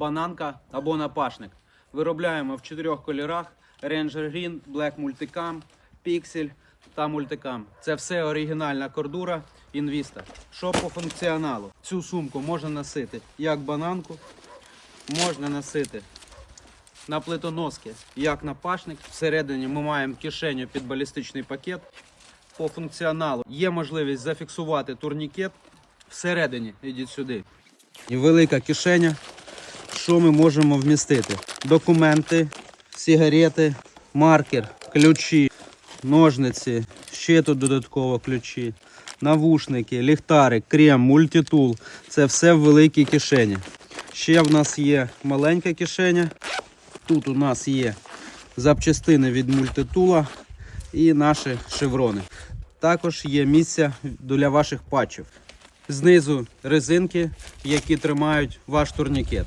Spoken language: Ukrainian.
бананка або напашник. Виробляємо в чотирьох кольорах: Ranger Green, Black Multicam, Pixel та Multicam. Це все оригінальна кордура Invista. Що по функціоналу? Цю сумку можна носити як бананку, можна носити на плитоноски, як напашник. Всередині ми маємо кишеню під балістичний пакет. По функціоналу є можливість зафіксувати турнікет всередині. Ідіть сюди. І велика кишеня. Що ми можемо вмістити? Документи, сигарети, маркер, ключі, ножниці, ще тут додатково ключі, навушники, ліхтарик, крем, мультитул. Це все в великій кишені. Ще в нас є маленька кишеня. Тут у нас є запчастини від мультитула і наші шеврони. Також є місце для ваших патчів. Знизу резинки, які тримають ваш турнікет.